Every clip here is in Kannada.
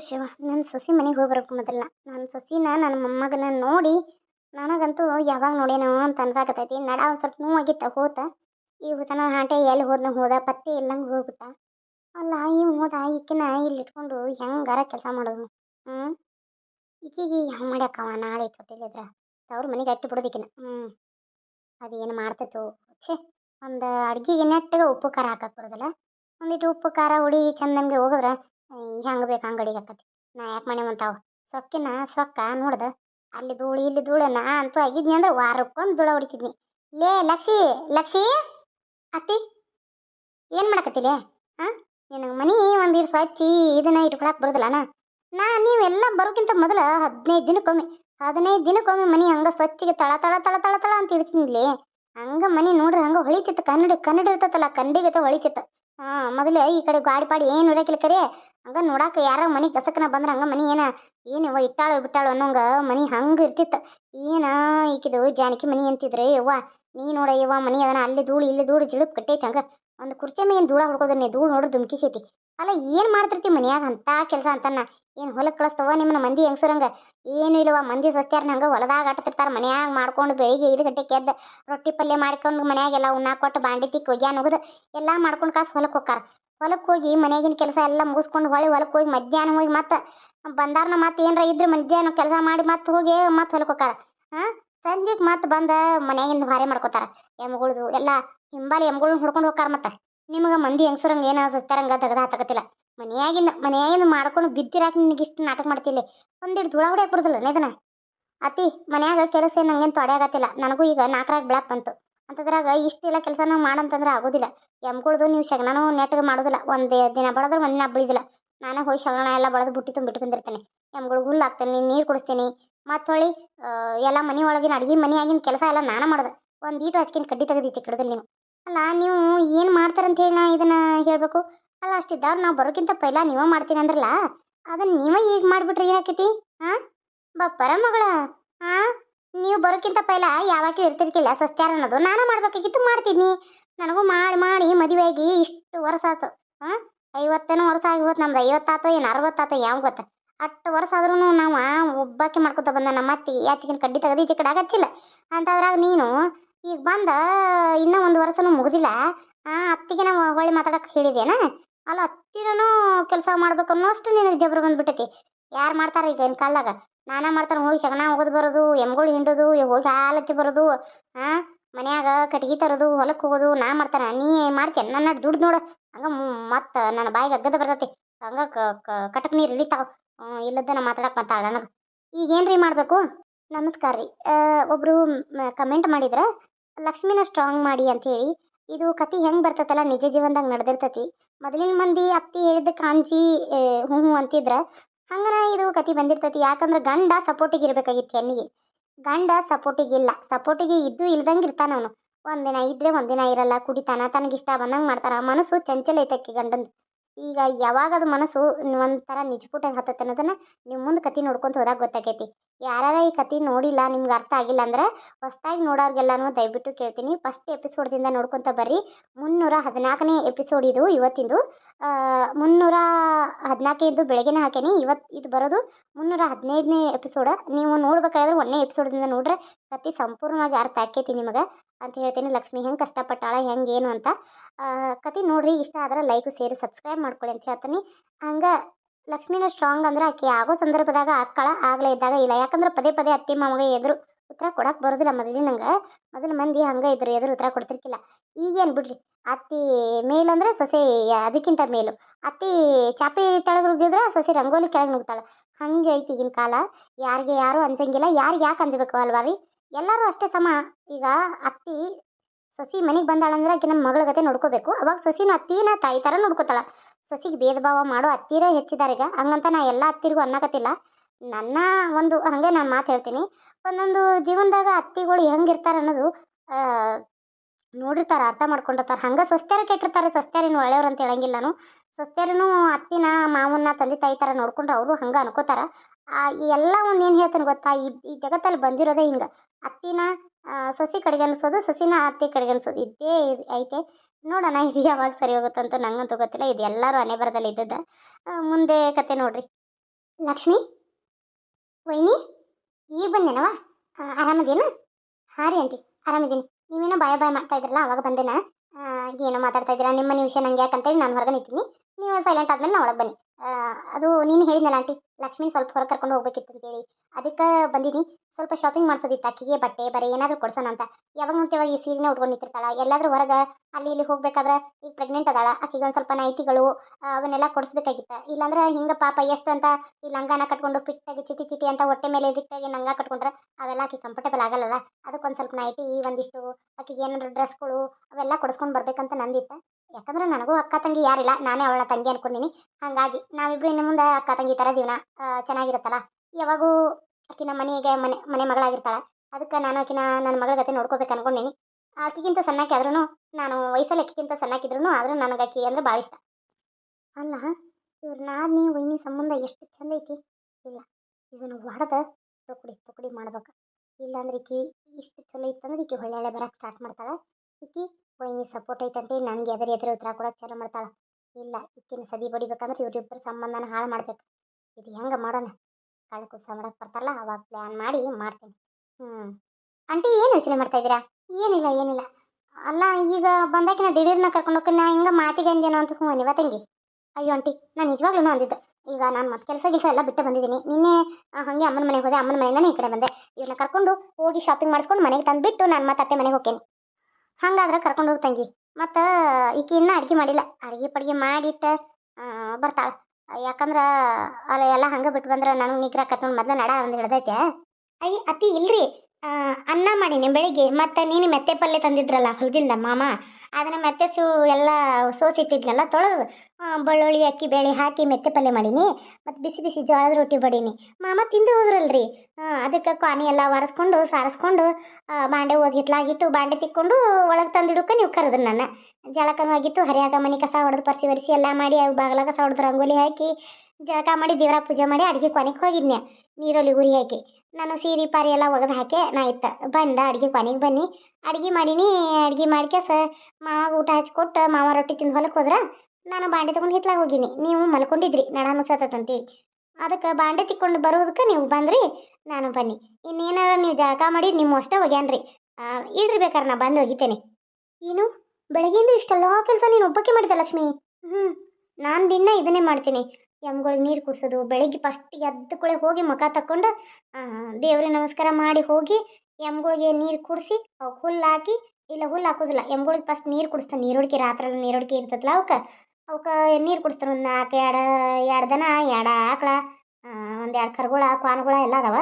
ಶಿವ ನನ್ನ ಸೊಸಿ ಮನೆಗೆ ಹೋಗಿ ಬರಬೇಕು ಮೊದಲ ನನ್ನ ಸೊಸಿನ ನನ್ನ ಮೊಮ್ಮಗನ ನೋಡಿ ನನಗಂತೂ ಯಾವಾಗ ನೋಡೇನೋ ಅಂತ ಅನ್ಸಾಕತೈತಿ ನಡ ಒಂದು ಸ್ವಲ್ಪ ನೋವಾಗಿತ್ತ, ಹೋತ. ಈ ಹುಸನ ಹಾಂಟೆ ಎಲ್ಲಿ ಹೋದ್ನ ಹೋದ, ಪತ್ತೆ ಇಲ್ಲಂಗೆ ಹೋಗ್ಬಿಟ್ಟ. ಅಲ್ಲ ಈ ಹೋದ, ಈಕಿನ ಇಲ್ಲಿ ಇಟ್ಕೊಂಡು ಹೆಂಗಾರ ಕೆಲಸ ಮಾಡೋದು. ಹ್ಞೂ ಈಕಿಗೆ ಹೆಂಗೆ ಮಾಡ್ಯಾಕವ ನಾಳೆ ಕೊಟ್ಟಿಲ್ಲಿದ್ರ ಅವ್ರ ಮನೆಗೆ ಅಟ್ಟಿ ಬಿಡೋದಿಕ್ಕಿನ ಹ್ಞೂ ಅದೇನು ಮಾಡ್ತೈತೋ. ಛೇ, ಒಂದು ಅಡ್ಗೆಗೆ ನೆಟ್ಟಗೆ ಉಪ್ಪು ಖಾರ ಹಾಕಕ್ಕೆ ಬರೋದಿಲ್ಲ? ಒಂದಿಟ್ಟು ಉಪ್ಪು ಖಾರ ಹುಡಿ ಚಂದಂಗೆ ಹೋಗಿದ್ರೆ ಹೆಂಗೆ ಬೇಕು ಅಂಗಡಿಗೆ ಆಕತಿ ನಾ ಯಾಕೆ ಮನೆ ಅಂತಾವ ಸೊಕ್ಕಿನ ಸೊಕ್ಕ ನೋಡ್ದ. ಅಲ್ಲಿ ಧೂಳು ಇಲ್ಲಿ ಧೂಳು ನಾ ಅಂತೂ ಆಗಿದ್ನಿ ಅಂದ್ರೆ ವಾರಕ್ಕೊಂದು ಧೂಳ ಹೊಡಿತಿದ್ನಿ. ಲೇ ಲಕ್ಷಿ ಲಕ್ಷಿ, ಅತ್ತಿ, ಏನು ಮಾಡಕತ್ತಿಲೇ ಹಾಂ ನಿನಗೆ ಮನೆ ಒಂದಿಷ್ಟು ಸ್ವಚ್ಛ ಇದನ್ನ ಇಟ್ಕೊಳಕ್ಕೆ ಬರೋದಿಲ್ಲನ ನಾ ನೀವೆಲ್ಲ ಬರೋಕ್ಕಿಂತ ಮೊದಲು ಹದಿನೈದು ದಿನಕ್ಕೊಮ್ಮೆ ಹದಿನೈದು ದಿನಕ್ಕೊಮ್ಮೆ ಮನೆ ಹಂಗೆ ಸ್ವಚ್ಛಗೆ ತಳ ತಳ ತಳ ತಳ ತಳ ಅಂತ ಇಡ್ತೀನಿ ಹಂಗೆ ಮನೆ ನೋಡ್ರಿ ಹಂಗೆ ಹೊಳಿತಿತ್ತು, ಕನ್ನಡಿ ಕನ್ನಡಿ ಇರ್ತೈತಲ್ಲ ಕನ್ನಡಿಗತೆ ಹೊಳಿತಿತ್ತು. ಹಾಂ ಮೊದಲೇ ಈ ಕಡೆ ಗಾಡಿ ಪಾಡಿ ಏನು ಇರಕಿಲ್ಲ ಕರೆ ಹಂಗ ನೋಡಾಕ ಯಾರ ಮನೆ ಕಸಕನ ಬಂದ್ರ ಹಂಗ ಮನಿ ಏನ? ಏನವ್ವ ಇಟ್ಟಾಳು ಬಿಟ್ಟಾಳು ಅನ್ನೋಂಗ ಮನಿ ಹಂಗ ಇರ್ತಿತ್ತ. ಏನ ಈಕಿದು ಜಾನಕಿ ಮನಿ ಅಂತಿದ್ರೆ ಯವ್ವ? ನೀ ನೋಡ ಯವ್ವ ಮನಿ ಅದನ್ನ ಅಲ್ಲಿ ಧೂಳು, ಇಲ್ಲಿ ಧೂಳು, ಜಿಳುಪ್ ಕಟ್ಟೈತಿ ಹಂಗ. ಒಂದು ಕುರ್ಚಿ ಮೇನ್ ಧೂಳ ಹೊಡ್ಕೋದ್ರೆ ಧೂಳು ನೋಡ್ರಿ ದುಮ್ಕಿಸೈತಿ ಅಲ್ಲ ಏನು ಮಾಡ್ತಿರ್ತಿ ಮನ್ಯಾಗ ಅಂತ ಕೆಲಸ ಅಂತನ್ನ? ಏನು ಹೊಲಕ್ಕೆ ಕಳಿಸ್ತವ ನಿಮ್ಮನ್ನ ಮಂದಿ ಹೆಂಗಸರಂಗ? ಏನು ಇಲ್ಲವ ಮಂದಿ ಸ್ವಸ್ತ್ಯಾರನ ಹಂಗೆ ಹೊಲದಾಗ ಆಟತಿರ್ತಾರೆ ಮನ್ಯಾಗ ಮಾಡ್ಕೊಂಡು ಬೆಳಿಗ್ಗೆ ಐದು ಗಂಟೆ ಎದ್ದು ರೊಟ್ಟಿ ಪಲ್ಯ ಮಾಡ್ಕೊಂಡು ಮನ್ಯಾಗೆಲ್ಲ ಉಣ್ಣ ಕೊಟ್ಟು ಬಾಂಡಿ ತಿಕ್ಕಿ ಒಗ್ಯಾನ ಹೋಗುದು ಎಲ್ಲ ಮಾಡ್ಕೊಂಡು ಕಾಸು ಹೊಲಕ್ಕೆ ಹೋಗ್ತಾರೆ ಹೊಲಕ್ಕೆ ಹೋಗಿ ಮನೆಯಾಗಿನ ಕೆಲಸ ಎಲ್ಲ ಮುಗಿಸ್ಕೊಂಡು ಹೊಳ್ಳಿ ಹೊಲಕ್ಕೆ ಹೋಗಿ ಮಧ್ಯಾಹ್ನ ಹೋಗಿ ಮತ್ತೆ ಬಂದಾರನ ಮತ್ತೆ ಏನರ ಇದ್ರೆ ಮಧ್ಯಾಹ್ನ ಕೆಲಸ ಮಾಡಿ ಮತ್ತೆ ಹೋಗಿ ಮತ್ತೆ ಹೊಲಕ್ಕೆ ಹೋಗಾರ ಹಾಂ? ಸಂಜೆಗೆ ಮತ್ತೆ ಬಂದು ಮನ್ಯಾಗಿಂದ ಭಾರಿ ಮಾಡ್ಕೋತಾರೆ. ಎಮ್ಗಳ್ದು ಎಲ್ಲ ಹಿಂಬಾಲಿ ಎಮ್ಗಳ್ನ ಹುಡ್ಕೊಂಡು ಹೋಗ್ತಾರೆ ಮತ್ತೆ. ನಿಮ್ಗೆ ಮಂದಿ ಹೆಂಗಸರಂಗ ಏನೋ ಸುಸ್ತಾರಂಗ ತೆಗೆದು ಹಾತಕತ್ತಿಲ್ಲ ಮನೆಯಾಗಿಂದ ಮನೆಯಾಗಿಂದ ಮಾಡ್ಕೊಂಡು ಬಿದ್ದಿರಾಕ ನಿನಗೆ ಇಷ್ಟು ನಾಟಕ ಮಾಡ್ತಿಲ್ಲ. ಒಂದಿಟ್ಟು ಧೂಳ ಹೊಡ್ಯಾಕ ಬರುದಿಲ್ಲ ಇದನ್ನ. ಅತಿ, ಮನ್ಯಾಗ ಕೆಲಸ ಏನು ನಂಗೇನು ತೊಡೆಯಾಗತ್ತಿಲ್ಲ. ನನಗೂ ಈಗ ನಾಲ್ಕರಾಗ ಬೆಳಕ್ ಬಂತು. ಅಂತದ್ರಾಗ ಇಷ್ಟೆಲ್ಲ ಕೆಲಸನ ಮಾಡಂತಂದ್ರೆ ಆಗೋದಿಲ್ಲ. ಎಮ್ಗಳ್ದು ನೀವು ಶಗನೂ ನೆಟ್ಗೆ ಮಾಡೋದಿಲ್ಲ. ಒಂದೇ ದಿನ ಬಳದ್ರೆ ಒಂದಿನ ಬಿಡುದಿಲ್ಲ ನಾನೇ ಹೋಗಿ ಶಗಣ ಎಲ್ಲ ಬಳದು ಬುಟ್ಟಿ ತುಂಬಿಟ್ಟು ಬಂದಿರ್ತೇನೆ. ಎಮ್ಗಳಿಗೆ ಹುಲ್ಲು ಹಾಕ್ತೇನೆ, ನೀರು ಕುಡಿಸ್ತೀನಿ. ಮತ್ತು ಹೊಳಿ ಎಲ್ಲ ಮನೆ ಒಳಗಿನ ಅಡುಗೆ ಮನೆಯಾಗಿನ ಕೆಲಸ ಎಲ್ಲ ನಾನೇ ಮಾಡೋದು. ಒಂದು ಈಟು ಹಚ್ಕಿನ ಕಡ್ಡಿ ತೆಗೆದು ಚಿಕ್ಕಡದಲ್ಲಿ ನೀವು ಅಲ್ಲ, ನೀವು ಏನು ಮಾಡ್ತಾರಂತ ಹೇಳಿ ನಾ ಇದನ್ನ ಹೇಳಬೇಕು? ಅಲ್ಲ, ಅಷ್ಟಿದ್ದವ್ರು ನಾವು ಬರೋಕ್ಕಿಂತ ಪೈಲ ನೀವೇ ಮಾಡ್ತೀನಿ ಅಂದ್ರಲ್ಲ ಅದನ್ನ ನೀವೇ ಈಗ ಮಾಡಿಬಿಟ್ರೆ ಏನಾಕೈತಿ? ಹಾಂ ಬಪ್ಪರ ಮಗಳ ಹಾಂ ನೀವು ಬರೋಕ್ಕಿಂತ ಪೈಲ ಯಾವಾಗೂ ಇರ್ತಿರ್ಕಿಲ್ಲ, ಸ್ವಸ್ತ್ಯಾರ ಅನ್ನೋದು. ನಾನು ಮಾಡ್ಬೇಕಾಗಿತ್ತು ಮಾಡ್ತೀನಿ. ನನಗೂ ಮಾಡಿ ಮಾಡಿ ಮದುವೆಯಾಗಿ ಇಷ್ಟು ವರ್ಷ ಆಯ್ತು ಹಾಂ ಐವತ್ತೇನೋ ವರ್ಷ ಆಗಿವತ್ತು ನಮ್ದು. ಐವತ್ತಾತೋ ಏನು ಅರವತ್ತಾತೋ ಯಾವ ಗೊತ್ತ? ಅಷ್ಟು ವರ್ಷ ಆದ್ರೂ ನಾವು ಒಬ್ಬಾಕೆ ಮಾಡ್ಕೊತ ಬಂದ ನಮ್ಮ ಅತ್ತಿ, ಯಾಚಿಗಿನ ಕಡ್ಡಿ ತೆಗೆದು ಈಚೆ ಕಡೆ ಆಗಚ್ಚಿಲ್ಲ ಅಂತದ್ರಾಗ ನೀನು ಈಗ ಬಂದ, ಇನ್ನೂ ಒಂದು ವರ್ಷನೂ ಮುಗಿದಿಲ್ಲ. ಆ, ಅತ್ತಿಗೆ ನಾವು ಹೊಳ್ಳಿ ಮಾತಾಡಕ್ಕೆ ಹೇಳಿದೇನ? ಅಲ್ಲ ಹತ್ತಿರನೂ ಕೆಲಸ ಮಾಡ್ಬೇಕು ಅನ್ನೋಷ್ಟು ನಿನಗೆ ಜಬ್ರು ಬಂದ್ಬಿಟ್ಟೈತಿ. ಯಾರು ಮಾಡ್ತಾರೆ ಈಗ ಏನು ಕಾಲದಾಗ? ನಾನಾ ಮಾಡ್ತಾರೆ ಹೋಗಿ ಶಗನ ಹೋಗೋದು ಬರೋದು, ಎಮ್ಗಳು ಹಿಂಡೋದು ಹೋಗಿ ಹಾಲು ಬರೋದು ಹಾಂ ಮನ್ಯಾಗ ಕಟ್ಗೆ ತರೋದು ಹೊಲಕ್ಕೆ ಹೋಗೋದು, ನಾ ಮಾಡ್ತಾನೆ, ನೀ ಮಾಡ್ತೇನೆ ನನ್ನ ದುಡ್ಡು ನೋಡು, ಹಂಗ ಮತ್ತೆ ನನ್ನ ಬಾಯಿಗೆ ಅಗ್ಗದ ಬರ್ತೈತಿ. ಹಂಗ ಕಟಕ್ ನೀರು ಇಳಿತಾವ. ಇಲ್ಲದ ನಾ ಮಾತಾಡಕ್ಕೆ ಮಾತಾಡ ನನಗೆ ಈಗೇನ್ರಿ ಮಾಡಬೇಕು? ನಮಸ್ಕಾರ ರೀ ಒಬ್ಬರು ಕಮೆಂಟ್ ಮಾಡಿದ್ರ ಲಕ್ಷ್ಮಿನ ಸ್ಟ್ರಾಂಗ್ ಮಾಡಿ ಅಂತ ಹೇಳಿ, ಇದು ಕತೆ ಹೆಂಗೆ ಬರ್ತೈತಲ್ಲ, ನಿಜ ಜೀವನದಾಗ ನಡೆದಿರ್ತೈತಿ. ಮೊದಲಿನ ಮಂದಿ ಅತ್ತಿ ಹೇಳಿದ ಕಾಂಜಿ ಹ್ಞೂ ಹ್ಞೂ ಅಂತಿದ್ರೆ, ಹಂಗನ ಇದು ಕತೆ ಬಂದಿರ್ತೈತಿ. ಯಾಕಂದ್ರೆ ಗಂಡ ಸಪೋರ್ಟಿಗೆ ಇರ್ಬೇಕಾಗಿತ್ತು ಹೆಣ್ಣಿಗೆ. ಗಂಡ ಸಪೋರ್ಟಿಗೆ ಇಲ್ಲ. ಸಪೋರ್ಟಿಗೆ ಇದ್ದು ಇಲ್ದಂಗೆ ಇರ್ತಾನ ಅವನು. ಒಂದಿನ ಇದ್ರೆ ಒಂದಿನ ಇರಲ್ಲ ಕುಡಿತಾನ ತನಗಿಷ್ಟ ಬಂದಂಗೆ ಮಾಡ್ತಾರ. ಮನಸ್ಸು ಚಂಚಲ ಐತಕ್ಕೆ ಗಂಡಂದು. ಈಗ ಯಾವಾಗ ಅದು ಮನಸ್ಸು ಒಂಥರ ನಿಜಪುಟಾಗಿ ಹತ್ತತ್ತೆ ಅನ್ನೋದನ್ನು ನೀವು ಮುಂದೆ ಕತೆ ನೋಡ್ಕೊಂತ ಹೋದಾಗ ಗೊತ್ತಾಗೈತಿ. ಯಾರ್ಯಾರ ಈ ಕತೆ ನೋಡಿಲ್ಲ, ನಿಮ್ಗೆ ಅರ್ಥ ಆಗಿಲ್ಲ ಅಂದ್ರೆ ಹೊಸ್ದಾಗಿ ನೋಡೋರಿಗೆಲ್ಲನೂ ದಯವಿಟ್ಟು ಕೇಳ್ತೀನಿ. ಫಸ್ಟ್ ಎಪಿಸೋಡ್ದಿಂದ ನೋಡ್ಕೊತ ಬರ್ರಿ. ಮುನ್ನೂರ ಹದಿನಾಲ್ಕನೇ ಎಪಿಸೋಡ್ ಇದು, ಇವತ್ತಿಂದು. ಮುನ್ನೂರ ಹದಿನಾಲ್ಕೈದು ಬೆಳಗ್ಗೆನೇ ಹಾಕೇನಿ. ಇವತ್ತು ಇದು ಬರೋದು ಮುನ್ನೂರ ಹದಿನೈದನೇ ಎಪಿಸೋಡ ನೀವು ನೋಡ್ಬೇಕಾದ್ರೆ ಒಂದನೇ ಎಪಿಸೋಡ್ದಿಂದ ನೋಡ್ರೆ ಕತೆ ಸಂಪೂರ್ಣವಾಗಿ ಅರ್ಥ ಆಕೈತಿ ನಿಮಗೆ ಅಂತ ಹೇಳ್ತೀನಿ. ಲಕ್ಷ್ಮಿ ಹೆಂಗೆ ಕಷ್ಟಪಟ್ಟಾಳ, ಹೆಂಗೆ ಏನು ಅಂತ. ಕತೆ ನೋಡ್ರಿ. ಇಷ್ಟ ಆದ್ರೆ ಲೈಕ್ ಸೇರಿ ಸಬ್ಸ್ಕ್ರೈಬ್ ಮಾಡ್ಕೊಳ್ಳಿ ಅಂತ ಹೇಳ್ತೀನಿ. ಹಂಗೆ ಲಕ್ಷ್ಮಿನ ಸ್ಟ್ರಾಂಗ್ ಅಂದ್ರೆ ಆಕೆ ಆಗೋ ಸಂದರ್ಭದಾಗ ಆಕಳ ಆಗಲೇ ಇದ್ದಾಗ ಇಲ್ಲ. ಯಾಕಂದ್ರೆ ಪದೇ ಪದೇ ಅತ್ತಿ ಮಾಮಗ ಎದುರು ಉತ್ತರ ಕೊಡಕ್ಕೆ ಬರೋದಿಲ್ಲ ಮೊದಲಿನಂಗೆ ಮೊದಲು ಮಂದಿ ಹಂಗೆ ಇದ್ರು, ಎದುರು ಉತ್ತರ ಕೊಡ್ತಿರ್ಕಿಲ್ಲ. ಈಗೇನು ಬಿಡ್ರಿ? ಅತ್ತಿ ಮೇಲಂದ್ರೆ ಸೊಸೆ ಅದಕ್ಕಿಂತ ಮೇಲು. ಅತ್ತಿ ಚಾಪಿ ತೆಳಗೆ ನುಗ್ಗಿದ್ರೆ ಸೊಸೆ ರಂಗೋಲಿ ಕೆಳಗೆ ನುಗ್ತಾಳೆ. ಹಂಗೆ ಐತಿ ಈಗಿನ ಕಾಲ. ಯಾರಿಗೆ ಯಾರು ಅಂಜಂಗಿಲ್ಲ ಯಾರಿಗೆ ಯಾಕೆ ಅಂಜಬೇಕು ಅಲ್ವಾ ರೀ ಎಲ್ಲರೂ ಅಷ್ಟೇ ಸಮ. ಈಗ ಅತ್ತಿ ಸೊಸಿ ಮನೆಗೆ ಬಂದಾಳಂದ್ರೆ ಆಕೆ ನಮ್ಮ ಮಗಳ ಗತೆ ನೋಡ್ಕೋಬೇಕು. ಅವಾಗ ಸೊಸಿನ ಅತ್ತಿನ ತಾಯಿ ಥರ ನೋಡ್ಕೋತಾಳ. ಸೊಸಿಗೆ ಭೇದ ಭಾವ ಮಾಡೋ ಹೆಚ್ಚಿದ್ದಾರೆ ಈಗ. ಹಂಗಂತ ನಾ ಎಲ್ಲ ಅತ್ತಿರಿಗೂ ಅನ್ನಕತ್ತಿಲ್ಲ. ನನ್ನ ಒಂದು, ಹಾಗೆ ನಾನು ಮಾತು ಹೇಳ್ತೀನಿ. ಒಂದೊಂದು ಜೀವನದಾಗ ಅತ್ತಿಗಳು ಹೆಂಗಿರ್ತಾರೆ ಅನ್ನೋದು ನೋಡಿರ್ತಾರೆ, ಅರ್ಥ ಮಾಡ್ಕೊಂಡಿರ್ತಾರೆ. ಹಂಗೆ ಸ್ವಸ್ಥ್ಯಾರ ಕೆಟ್ಟಿರ್ತಾರೆ ಸ್ವಸ್ಥ್ಯಾರೇನು ಒಳ್ಳೆಯವ್ರು ಅಂತ ಹೇಳಂಗಿಲ್ಲ ನಾನು. ಸ್ವಸ್ಥ್ಯರೂ ಅತ್ತಿನ, ಮಾವನ್ನ, ತಂದೆ, ತಾಯಿ ಥರ ನೋಡ್ಕೊಂಡ್ರೆ ಅವರು ಹಂಗೆ ಅನ್ಕೋತಾರೆ. ಎಲ್ಲ ಒಂದು ಏನು ಹೇಳ್ತಾನೆ ಗೊತ್ತಾ? ಈ ಜಗತ್ತಲ್ಲಿ ಬಂದಿರೋದೇ ಹಿಂಗೆ. ಅತ್ತಿನ ಸೊಸಿ ಕಡೆಗೆ ಅನ್ಸೋದು ಸೊಸಿನ ಅತ್ತಿ ಕಡೆಗೆ ಅನ್ಸೋದು ಇದೇ ಐತೆ. ನೋಡೋಣ, ಇದು ಯಾವಾಗ ಸರಿ ಹೋಗುತ್ತಂತ ನಂಗಂತೂ ಗೊತ್ತಿಲ್ಲ. ಇದು ಎಲ್ಲರೂ ಹಣೆ ಬರದಲ್ಲಿ ಇದ್ದದ್ದು ಮುಂದೆ ಕತೆ ನೋಡ್ರಿ. ಲಕ್ಷ್ಮಿ, ವೈನಿ ಈಗ ಬಂದೇನವ? ಆರಾಮದೇನು? ಹಾಂ ರೀ ಆಂಟಿ, ಆರಾಮಿದ್ದೀನಿ. ನೀವೇನೋ ಬಾಯ್ ಬಾಯ್ ಮಾಡ್ತಾ ಇದ್ರಲ್ಲ, ಅವಾಗ ಬಂದೇನ? ಏನೋ ಮಾತಾಡ್ತಾ ಇದ್ದೀರಾ? ನಿಮ್ಮ ವಿಷಯ ನಂಗೆ ಯಾಕಂತೇಳಿ ನಾನು ಹೊರಗೆ ನಿಂತೀನಿ ನೀವು ಸೈಲೆಂಟ್ ಆದ್ಮೇಲೆ ನಾ ಒಳಗೆ ಬನ್ನಿ. ಅದು ನೀನು ಹೇಳಿದ್ನಲ್ಲ ಆಂಟಿ ಲಕ್ಷ್ಮಿ ಸ್ವಲ್ಪ ಹೊರಗೆ ಕರ್ಕೊಂಡು ಹೋಗ್ಬೇಕಿತ್ತು ಅಂತೇಳಿ ಅದಕ್ಕೆ ಬಂದೀನಿ. ಸ್ವಲ್ಪ ಶಾಪಿಂಗ್ ಮಾಡಿಸೋದಿತ್ತು. ಅಕ್ಕಿಗೆ ಬಟ್ಟೆ ಬರೀ ಏನಾದರೂ ಕೊಡ್ಸೋಣ ಅಂತ. ಯಾವಾಗ ನೋಡ್ತೀವಾಗ ಈ ಸೀರೆನೇ ಉಟ್ಕೊಂಡು ನಿಂತಿರ್ತಾಳೆ. ಎಲ್ಲಾದರೂ ಹೊರಗೆ ಅಲ್ಲಿ ಇಲ್ಲಿ ಹೋಗ್ಬೇಕಾದ್ರೆ ಈಗ ಪ್ರೆಗ್ನೆಂಟ್ ಅದಾಳ. ಆಕಿಗೆ ಒಂದು ಸ್ವಲ್ಪ ನೈಟಿಗಳು ಅವನ್ನೆಲ್ಲ ಕೊಡಿಸ್ಬೇಕಾಗಿತ್ತು. ಇಲ್ಲಾಂದ್ರೆ ಹಿಂಗೆ ಪಾಪ ಎಷ್ಟು ಅಂತ ಈ ಲಂಗಾನ ಕಟ್ಕೊಂಡು ಫಿಟ್ಟಾಗಿ ಚಿಟಿ ಚಿಟಿ ಅಂತ ಹೊಟ್ಟೆ ಮೇಲೆ ದಿಕ್ಕಾಗಿ ಲಂಗ ಕಟ್ಕೊಂಡ್ರೆ ಅವೆಲ್ಲ ಆಕಿ ಕಂಫರ್ಟಬಲ್ ಆಗಲ್ಲಲ್ಲ. ಅದಕ್ಕೊಂದು ಸ್ವಲ್ಪ ನೈಟಿ ಒಂದಿಷ್ಟು ಆಕಿಗೆ ಏನಾದರೂ ಡ್ರೆಸ್ಗಳು ಅವೆಲ್ಲ ಕೊಡಿಸ್ಕೊಂಡು ಬರಬೇಕಂತ ನಂದಿತ್ತು. ಯಾಕಂದ್ರೆ ನನಗೂ ಅಕ್ಕ ತಂಗಿ ಯಾರಿಲ್ಲ ನಾನೇ ಅವಳ ತಂಗಿ ಅನ್ಕೊಂಡಿನಿ. ಹಾಗಾಗಿ ನಾವಿಬ್ರು ಇನ್ನು ಮುಂದೆ ಅಕ್ಕ ತಂಗಿ ಥರ ಜೀವನ ಚೆನ್ನಾಗಿರುತ್ತಲ್ಲ. ಯಾವಾಗೂ ಆಕಿ ನಮ್ಮ ಮನೆಗೆ ಮನೆ ಮನೆ ಮಗಳಾಗಿರ್ತಾಳೆ. ಅದಕ್ಕೆ ನಾನು ಆಕಿನ ನನ್ನ ಮಗಳ ಜೊತೆ ನೋಡ್ಕೋಬೇಕು ಅನ್ಕೊಂಡಿನಿ. ಆಕಿಗಿಂತ ಸಣ್ಣಕ್ಕೆ ಆದ್ರೂ ನಾನು ವಯಸ್ಸಲ್ಲಿ ಆಕಿಗಿಂತ ಸಣ್ಣಕ್ಕಿದ್ರು ಆದ್ರೂ ನನಗೆ ಆಕಿ ಅಂದ್ರೆ ಭಾಳ ಇಷ್ಟ. ಅಲ್ಲ, ಇವ್ರ ನಾದ್ನಿ ವೈನಿ ಸಂಬಂಧ ಎಷ್ಟು ಚಂದ ಐತಿ? ಇಲ್ಲ, ಇದನ್ನು ಹೊಡೆದ ತೊಕಡಿ ತೊಕಡಿ ಮಾಡ್ಬೇಕು. ಇಲ್ಲಾಂದ್ರೆ ಈಕಿ ಇಷ್ಟು ಚಲೋ ಇತ್ತಂದ್ರೆ ಇಕ್ಕಿ ಹೊಳ್ಳೆ ಬರಕ್ಕೆ ಸ್ಟಾರ್ಟ್ ಮಾಡ್ತಾಳೆ. ಈಕಿ ವೈನಿ ಸಪೋರ್ಟ್ ಐತಂತೆ ನನಗೆ ಎದುರು ಎದುರು ಉತ್ತರ ಕೊಡೋಕೆ ಚಾಲು ಮಾಡ್ತಾಳೆ. ಇಲ್ಲ ಇಕ್ಕಿನ ಸದಿ ಬಡಿಬೇಕಂದ್ರೆ ಇವರಿಬ್ಬರ ಸಂಬಂಧನ ಹಾಳು ಮಾಡ್ಬೇಕು. ಇದು ಹೆಂಗೆ ಮಾಡೋಣ? ಕಾಳು ಕುಪ್ಸ ಮಾಡಕ್ಕೆ ಬರ್ತಾರಲ್ಲ ಅವಾಗ ಪ್ಲ್ಯಾನ್ ಮಾಡಿ ಮಾಡ್ತೀನಿ. ಹ್ಞೂ ಆಂಟಿ, ಏನು ಯೋಚನೆ ಮಾಡ್ತಾ ಇದ್ದೀರಾ? ಏನಿಲ್ಲ ಏನಿಲ್ಲ. ಅಲ್ಲ, ಈಗ ಬಂದಾಕಿನ ದಿಢೀರ್ನ ಕರ್ಕೊಂಡು ಹೋಗಿ ನಾ ಹಿಂಗೆ ಮಾತಿಗೆ ಅಂದೇನೋ ಅಂತ ಹ್ಞೂ ನೀವ ತಂಗಿ. ಅಯ್ಯೋ ಆಂಟಿ, ನಾನು ನಿಜವಾಗ್ಲೂ ಅಂದಿದ್ದೆ. ಈಗ ನಾನು ಮತ್ತೆ ಕೆಲಸ ಗಿಲ್ಸ ಎಲ್ಲ ಬಿಟ್ಟು ಬಂದಿದ್ದೀನಿ. ನಿನ್ನೆ ಹಾಗೆ ಅಮ್ಮನ ಮನೆಗೆ ಹೋದೆ, ಅಮ್ಮನ ಮನೆಯಿಂದನೇ ಈ ಕಡೆ ಬಂದೆ. ಇವ್ರನ್ನ ಕರ್ಕೊಂಡು ಹೋಗಿ ಶಾಪಿಂಗ್ ಮಾಡಿಸ್ಕೊಂಡು ಮನೆಗೆ ತಂದುಬಿಟ್ಟು ನಾನು ಮತ್ತೆ ಅತ್ತೆ ಮನೆಗೆ ಹೋಗ್ತೇನೆ ಹಂಗಾದ್ರೆ ಕರ್ಕೊಂಡು ಹೋಗಿ ತಂಗಿ. ಮತ್ತು ಈಕೆ ಇನ್ನೂ ಅಡುಗೆ ಮಾಡಿಲ್ಲ. ಅಡುಗೆ ಪಡ್ಗೆ ಮಾಡಿಟ್ಟು ಬರ್ತಾಳೆ. ಯಾಕಂದ್ರೆ ಅಲ್ಲ ಎಲ್ಲ ಹಂಗೆ ಬಿಟ್ಟು ಬಂದ್ರೆ ನನಗೆ ನಿಗ್ರ ಕತ್ಕೊಂಡು ಮೊದಲು ನಡ ಒಂದು ಹಿಡ್ದೈತೆ. ಅಯ್ಯ ಅತ್ತಿ ಇಲ್ರಿ. ಅನ್ನ ಮಾಡೀನಿ ಬೆಳಿಗ್ಗೆ. ಮತ್ತು ನೀನು ಮೆತ್ತೆ ಪಲ್ಯ ತಂದಿದ್ರಲ್ಲ ಹೊಲದಿಂದ ಮಾಮ, ಅದನ್ನ ಮೆತ್ತೆಸು ಎಲ್ಲ ಸೋಸಿಟ್ಟಿದ್ನಲ್ಲ ತೊಳೆದು ಬೆಳ್ಳುಳ್ಳಿ ಅಕ್ಕಿ, ಬೇಳೆ ಹಾಕಿ ಮೆತ್ತೆ ಪಲ್ಯ ಮಾಡೀನಿ. ಮತ್ತು ಬಿಸಿ ಬಿಸಿ ಜೋಳದ ರೊಟ್ಟಿ ಬಡೀನಿ. ಮಾಮ ತಿಂದು ಹೋದ್ರಲ್ರಿ. ಅದಕ್ಕೆ ಕಾನಿ ಎಲ್ಲ ಒರೆಸ್ಕೊಂಡು, ಸಾರಿಸ್ಕೊಂಡು ಬಾಂಡೆ ಹೋಗಿ ಹಿತ್ಲಾಗಿಟ್ಟು ಬಾಂಡೆ ತಿಕ್ಕೊಂಡು ಒಳಗೆ ತಂದಿಡಕ್ಕೆ ನೀವು ಕರೆದ್ರು ನನ್ನ. ಜಳಕನೂ ಆಗಿತ್ತು, ಹರಿಯಾಗ ಮನೆ ಕಸ ಹೊಡೆದು ಪರ್ಸಿ ಒರೆಸಿ ಎಲ್ಲ ಮಾಡಿ, ಅವು ಬಾಗಲ ಕಸ ಹೊಡೆದು ರಂಗೋಲಿ ಹಾಕಿ ಜಳಕ ಮಾಡಿ ದೇವ್ರ ಪೂಜೆ ಮಾಡಿ, ಅಡುಗೆ ಕೊನೆಗೆ ಹೋಗಿದ್ನೆ ನೀರಲ್ಲಿ ಉರಿ ಹಾಕಿ. ನಾನು ಸೀರೆ ಪಾರಿ ಎಲ್ಲ ಒಗೆದು ಹಾಕಿ ನಾ ಇತ್ತ, ಬಂದ ಅಡ್ಗೆ ಕೊನೆಗೆ ಬನ್ನಿ. ಅಡ್ಗೆ ಮಾಡೀನಿ, ಅಡುಗೆ ಸ ಮಾವಾಗ ಊಟ ಹಚ್ಕೊಟ್ಟು ಮಾವ ರೊಟ್ಟಿ ತಿಂದು ಹೊಲಕ್ಕೆ ಹೋದ್ರೆ ನಾನು ಬಾಂಡೆ ತಗೊಂಡು ಹಿತ್ಲಾಗ ಹೋಗಿನಿ. ನೀವು ಮಲ್ಕೊಂಡಿದ್ರಿ ನಡ ನುಸತಂತಿ ಅದಕ್ಕೆ ಬಾಂಡೆ ತಿಕ್ಕೊಂಡು ಬರೋದಕ್ಕೆ ನೀವು ಬಂದ್ರಿ, ನಾನು ಬನ್ನಿ. ಇನ್ನೇನಾರ ನೀವು ಜಳಕ ಮಾಡಿ ನಿಮ್ಮ ಅಷ್ಟೇ ಒಗ್ಯಾನ್ರಿ. ಇಡ್ರಿ ಬೇಕಾರೆ ನಾ ಬಂದು ಒಗಿತೇನೆ. ಏನು ಬೆಳಗಿಂದ ಇಷ್ಟೆಲ್ಲ ಕೆಲಸ ನೀನು ಒಬ್ಬಕ್ಕೆ ಮಾಡಿದೆ ಲಕ್ಷ್ಮಿ? ಹ್ಞೂ ನಾನು ದಿನ ಇದನ್ನೇ ಮಾಡ್ತೀನಿ. ಎಮ್ಗಳಿಗೆ ನೀರು ಕುಡಿಸೋದು, ಬೆಳಗ್ಗೆ ಫಸ್ಟಿಗೆ ಎದ್ದ ಕೂಡಲೇ ಹೋಗಿ ಮುಖ ತಕ್ಕೊಂಡು ದೇವ್ರಿಗೆ ನಮಸ್ಕಾರ ಮಾಡಿ ಹೋಗಿ ಎಮ್ಗಳಿಗೆ ನೀರು ಕುಡಿಸಿ ಅವಕ್ಕೆ ಹುಲ್ಲು ಹಾಕಿ, ಇಲ್ಲ ಹುಲ್ಲು ಹಾಕೋದಿಲ್ಲ, ಎಮ್ಗಳಿಗೆ ಫಸ್ಟ್ ನೀರು ಕುಡಿಸ್ತಾನೆ ಹುಡುಕಿ ರಾತ್ರಿ ನೀರೊಡ್ಕೆ ಇರ್ತದಲ್ಲ ಅವಕ್ಕೆ ಅವಕ್ಕೆ ನೀರು ಕುಡಿಸ್ತಾರೆ ಒಂದು ನಾಲ್ಕು ಎರಡು ಎರಡು ದನ, ಎರಡು ಆಕಳ ಒಂದು ಎರಡು ಕರುಗಳ, ಕ್ವಾನ್ಗಳ ಎಲ್ಲ ಅದಾವ.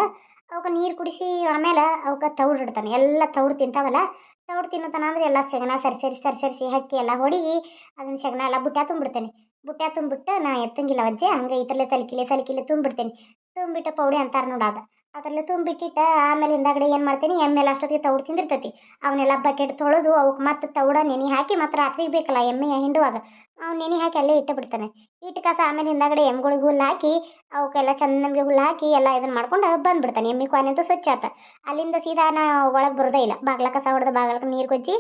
ಅವಕ್ಕೆ ನೀರು ಕುಡಿಸಿ ಆಮೇಲೆ ಅವಕ್ಕೆ ತೌಡು ಇಡ್ತಾನೆ, ಎಲ್ಲ ತೌಡು ತಿಂತಾವಲ್ಲ ತೌಡು ತಿನ್ನತಾನ ಅಂದ್ರೆ ಎಲ್ಲ ಸೆಗಣ ಸರಿ ಸರಿ ಸರಿ ಸರಿಸಿ ಹಕ್ಕಿ ಎಲ್ಲ ಹೊಡಿ ಅದನ್ನ ಸೆಗಣ ಎಲ್ಲ ಬುಟ್ಟ ತುಂಬಿಡ್ತೇನೆ. ಬುಟ್ಟ ತುಂಬಿಟ್ಟು ನಾ ಎತ್ತಂಗಿಲ್ಲ ಅಜ್ಜಿ, ಹಂಗೆ ಇತರಲೆ ಸಲಿಕಿಲೆ ಸಲಿಕಿಲೆ ತುಂಬಿಡ್ತೇನೆ. ತುಂಬಿಟ್ಟು ಪೌಡಿ ಅಂತಾರೆ ನೋಡಾದ ಅದರಲ್ಲೇ ತುಂಬಿಟ್ಟಿಟ್ಟ ಆಮೇಲೆ ಹಿಂದಾಗಡೆ ಏನು ಮಾಡ್ತೀನಿ ಎಮ್ಮೆ ಅಷ್ಟೊತ್ತಿಗೆ ತೌಡು ತಿಂದಿರ್ತೈತಿ. ಅವನ್ನೆಲ್ಲ ಬಕೆಟ್ ತೊಳೆದು ಅವಕ್ಕೆ ಮತ್ತೆ ತೌಡ ನೆನೆ ಹಾಕಿ ಮತ್ತೆ ರಾತ್ರಿಗೆ ಬೇಕಲ್ಲ, ಎಮ್ಮೆ ಹಿಂಡುವಾಗ ಅವ್ನು ನೆನೆ ಹಾಕಿ ಅಲ್ಲೇ ಇಟ್ಟು ಬಿಡ್ತಾನೆ. ಇಟ್ಟು ಕಸ ಆಮೇಲೆ ಹಿಂದಾಗಡೆ ಎಮ್ಗಳಿಗೆ ಹುಲ್ಲು ಹಾಕಿ, ಅವಕ್ಕೆಲ್ಲ ಚಂದ ನಮಗೆ ಹುಲ್ಲು ಹಾಕಿ ಎಲ್ಲ ಇದನ್ನ ಮಾಡ್ಕೊಂಡು ಬಂದ್ಬಿಡ್ತಾನೆ. ಎಮ್ಮೆ ಕ್ವಾನೆ ಅಂತೂ ಸ್ವಚ್ಛ ಆತ. ಅಲ್ಲಿಂದ ಸೀದಾ ನಾ ಒಳಗೆ ಬರೋದೇ ಇಲ್ಲ. ಬಾಗ್ಲ ಕಸ ಹೊಡೆದು ಬಾಗ್ಲಕ್ಕೆ ನೀರು ಕೊಚ್ಚಿ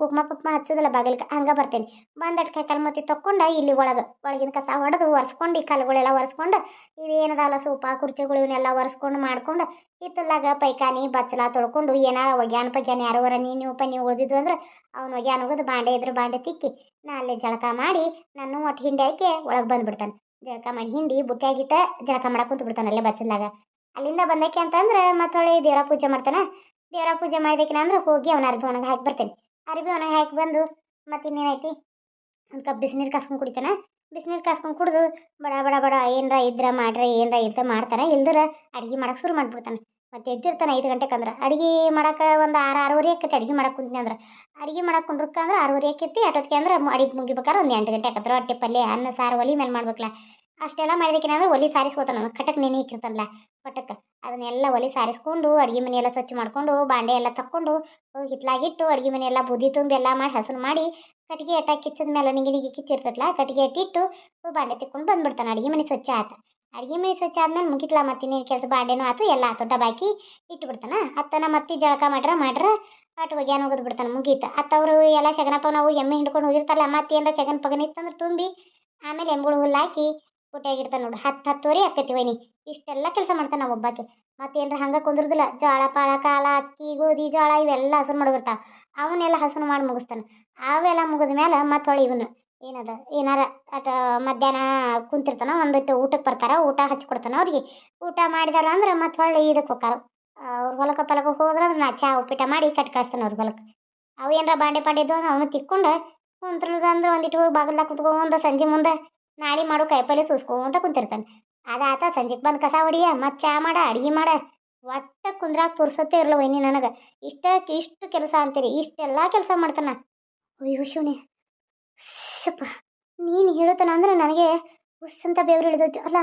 ಕುಕ್ಮ ಪುಕ್ಮ ಹಚ್ಚೋದಿಲ್ಲ ಬಾಗಿಲಕ್ಕೆ ಹಂಗೆ ಬರ್ತೇನೆ. ಬಂದಟ್ ಕೈ ಕಾಲು ಮತ್ತಿ ತೊಗೊಂಡು ಇಲ್ಲಿ ಒಳಗೆ, ಒಳಗಿನ ಕಸ ಹೊಡೆದು ಒರೆಸ್ಕೊಂಡು, ಈ ಕಲ್ಗಳೆಲ್ಲ ಒರೆಸ್ಕೊಂಡು ಇವೇನದಲ್ಲ ಸೂಪ, ಕುರ್ಚಿಗಳು ಇವನ್ನೆಲ್ಲ ಒರೆಸ್ಕೊಂಡು ಮಾಡ್ಕೊಂಡು ಹಿತ್ತಲಾಗ ಪೈಕಾನಿ ಬಚ್ಚಲ ತೊಳ್ಕೊಂಡು, ಏನಾರ ಒಗ್ಯಾನ ಪಗ್ಯಾನ, ಯಾರವರ ನೀನು ನೀವು ಉಳಿದಿದ್ದು ಅಂದ್ರೆ ಅವ್ನು ಒಗ್ಯಾನ ಹೋಗೋದು ಬಾಂಡೆ ಇದ್ರೆ ಬಾಂಡೆ ತಿಕ್ಕಿ ನಾ ಅಲ್ಲೇ ಜಳಕ ಮಾಡಿ ನಾನು ಒಟ್ಟು ಹಿಂಡಿ ಹಾಕಿ ಒಳಗೆ ಬಂದ್ಬಿಡ್ತಾನೆ. ಜಳಕ ಮಾಡಿ ಹಿಂಡಿ ಬುಟ್ಟಿಯಾಗಿಟ್ಟ ಜಳಕ ಮಾಡಕ್ಕೆ ಕುಂತು ಬಿಡ್ತಾನೆ ಅಲ್ಲೇ ಬಚ್ಚಲಾಗ ಅಲ್ಲಿಂದ ಬಂದಕ್ಕೆ ಅಂತಂದ್ರೆ ಮತ್ತೆ ಹೊಳ್ಳಿ ದೇವರ ಪೂಜೆ ಮಾಡ್ತಾನೆ. ದೇವರ ಪೂಜೆ ಮಾಡಿದಕ್ಕೆ ಅಂದ್ರೆ ಹೋಗಿ ಅವನ ಅರ್ಬಿ ಒಣಗೆ ಹಾಕಿ ಬರ್ತೇನೆ. ಅರ್ಬಿ ಒಣಗೆ ಹಾಕಿ ಬಂದು ಮತ್ತೆ ಇನ್ನೇನೈತಿ ಒಂದು ಕಪ್ ಬಿಸಿನೀರು ಕಾಸ್ಕೊಂಡು ಕುಡಿತಾನೆ. ಬಿಸಿನೀರು ಕಾಸ್ಕೊಂಡು ಕುಡಿದು ಬಡ ಬಡ ಬಡ ಏನರ ಇದ್ರ ಮಾಡ್ರೆ, ಏನರ ಇದ್ದ ಮಾಡ್ತಾನೆ. ಇಲ್ದ್ರ ಅಡ್ಗೆ ಮಾಡಕ್ಕೆ ಶುರು ಮಾಡ್ಬಿಡ್ತಾನೆ. ಮತ್ತೆ ಎದ್ದಿರ್ತಾನೆ ಐದು ಗಂಟೆಗೆ ಅಂದ್ರೆ. ಅಡುಗೆ ಮಾಡಕ್ಕೆ ಒಂದು ಆರು, ಆರೂವರೆ ಆಕೈತಿ ಅಡ್ಗೆ ಮಾಡಕ್ಕೆ ಕುಂತ್ನಿ ಅಂದ್ರೆ. ಅಡ್ಗೆ ಮಾಡಕ್ಕೆ ಕುಂಡ್ರಕ್ಕೆ ಅಂದ್ರೆ ಆರೂವರೆ ಆಕೈತಿ ಅಟೋದಕ್ಕೆ ಅಂದ್ರೆ ಅಡಿಗೆ ಮುಗಿಬೇಕಾದ್ರೆ ಒಂದು ಎಂಟು ಗಂಟೆ ಆಕತ್ರ ಹೊಟ್ಟೆ ಪಲ್ಲೆ ಅನ್ನ, ಸಾರು ಒಲಿ ಮೇಲೆ ಮಾಡ್ಬೇಕಲ್ಲ ಅಷ್ಟೆಲ್ಲ ಮಾಡಿದಕ್ಕೆ ಅಂದ್ರೆ ಒಲಿ ಸಾರಿಸ್ಕೋತಾನೆ ಕಟಕ್ ನೆನೆ ಇಕ್ಕಿರ್ತಾನಲ್ಲ ಪಟಕ್ಕೆ ಅದನ್ನೆಲ್ಲ ಒಲಿ ಸಾರಿಸ್ಕೊಂಡು ಅಡುಗೆ ಮನೆ ಎಲ್ಲ ಸ್ವಚ್ಛ ಮಾಡ್ಕೊಂಡು ಬಾಂಡೆ ಎಲ್ಲ ತಕ್ಕೊಂಡು ಹಿತ್ಲಾಗಿಟ್ಟು ಅಡುಗೆ ಮನೆ ಎಲ್ಲ ಬುದ್ಧಿ ತುಂಬಿ ಎಲ್ಲ ಮಾಡಿ ಹಸನು ಮಾಡಿ ಕಟ್ಟಿಗೆ ಎಟ್ಟ ಕಿಚ್ಚದ ಮೇಲೆ ನಿಗಿ ನಿಗಿ ಕಿಚ್ಚಿರ್ತೈತಲ್ಲ ಕಟ್ಟಿಗೆ ಅಟ್ಟಿಟ್ಟು ಬಾಂಡೆ ತಿಕ್ಕೊಂಡು ಬಂದ್ಬಿಡ್ತಾನೆ. ಅಡುಗೆ ಮನೆ ಸ್ವಚ್ಛ ಆತ. ಅಡುಗೆ ಮೈ ಸ್ವಚ್ಛ ಆದ್ಮೇಲೆ ಮುಗಿತ್ಲ ಮತ್ತೆ ಇನ್ನೇನು ಕೆಲಸ ಬಾಂಡೆನೂ ಆತು, ಎಲ್ಲ ಆತು, ಡಬ್ಬಾಕಿ ಇಟ್ಟು ಬಿಡ್ತಾನೆ ಅತ್ತನ ಮತ್ತೆ ಜಳಕ ಮಾಡ್ರ ಮಾಡ್ರ ಅಟ್ ಒಗ್ಯಾನ ಹೋಗೋದು ಬಿಡ್ತಾನೆ ಮುಗೀತು. ಅತ್ತವರು ಎಲ್ಲ ಶಗನಪ್ಪ ನಾವು ಎಮ್ಮೆ ಹಿಂಡ್ಕೊಂಡು ಹೋಗಿರ್ತಾರಲ್ಲ ಮತ್ತೆ ಏನರ ಚಗನ್ ಪಗನ್ ಇತ್ತಂದ್ರೆ ತುಂಬಿ ಆಮೇಲೆ ಎಮ್ಗಳು ಹುಲ್ಲು ಹಾಕಿ ಪುಟ್ಟಿಯಾಗಿರ್ತಾನೆ ನೋಡು. ಹತ್ತು ಹತ್ತುವರೆ ಹತ್ತೈತಿ ವೈನಿ. ಇಷ್ಟೆಲ್ಲ ಕೆಲಸ ಮಾಡ್ತಾನೆ ನಾವು ಒಬ್ಬಾಕೆ. ಮತ್ತೇನ್ರ ಹಂಗೆ ಕುಂದ್ರದಿಲ್ಲ ಜೋಳ ಪಾಳ ಕಾಲ ಅಕ್ಕಿ, ಗೋಧಿ ಜೋಳ ಇವೆಲ್ಲ ಹಸನು ಮಾಡಿಬಿಡ್ತಾವ ಅವನ್ನೆಲ್ಲ ಹಸನು ಮಾಡಿ ಮುಗಿಸ್ತಾನೆ. ಅವೆಲ್ಲ ಮುಗಿದ ಮೇಲೆ ಮತ್ತೆ ಹೊಳ್ಳಿ ಇವನು ಏನದ, ಏನಾರ ಅಟ ಮಧ್ಯಾಹ್ನ ಕುಂತಿರ್ತಾನ, ಒಂದಿಟ್ಟು ಊಟಕ್ಕೆ ಬರ್ತಾರ, ಊಟ ಹಚ್ಕೊಡ್ತಾನ ಅವ್ರಿಗೆ. ಊಟ ಮಾಡಿದಾರ ಅಂದ್ರೆ ಮತ್ತೆ ಹೊಳ್ಳಿ ಇದಕ್ಕೆ ಹೋಗ್ತಾರ. ಅವ್ರ ಹೊಲಕ್ಕೆ ಪಲಕ ಹೋದ್ರೆ ನಾ ಚಾ ಉಪ್ಪಿಟ ಮಾಡಿ ಕಟ್ ಕಳಿಸ್ತಾನೆ ಅವ್ರ ಹೊಲಕ್ಕೆ ಅವು ಏನಾರ ಬಾಂಡೆ ಪಾಂಡೆ ಇದ್ವು ಅಂದ್ರೆ ಅವನು ತಿಕ್ಕೊಂಡು ಕುಂತ್ರದ ಅಂದ್ರೆ ಒಂದಿಟ್ಟು ಹೋಗಿ ಬಾಗಿಲ್ದಾಗ ಕುತ್ಕೊಂಡ ಸಂಜೆ ಮುಂದೆ ನಾಳೆ ಮಾಡು ಕಾಯಿಪಲ್ಲೆ ಸೂಸ್ಕೊಂತ ಕುಂತಿರ್ತಾನೆ. ಅದಾತ ಸಂಜೆಗೆ ಬಂದು ಕಸ ಹೊಡಿಯ, ಮತ್ತು ಚಾ ಮಾಡ, ಅಡುಗೆ ಮಾಡ. ಒಟ್ಟ ಕುಂದ್ರಾಗ ಪುರ್ಸತ್ತೆ ಇರಲ್ಲ ವೈನಿ ನನಗೆ. ಇಷ್ಟ, ಇಷ್ಟು ಕೆಲಸ ಅಂತೀರಿ, ಇಷ್ಟೆಲ್ಲ ಕೆಲಸ ಮಾಡ್ತಾನ. ಅಯ್ಯೋ ಶಿವನೇ. ಶಪ್ಪ ನೀನು ಹೇಳುತ್ತಾನ ಅಂದ್ರೆ ನನಗೆ ಅಂತ ಬೆವರು ಇಳಿದೈತಿ ಅಲ್ಲ,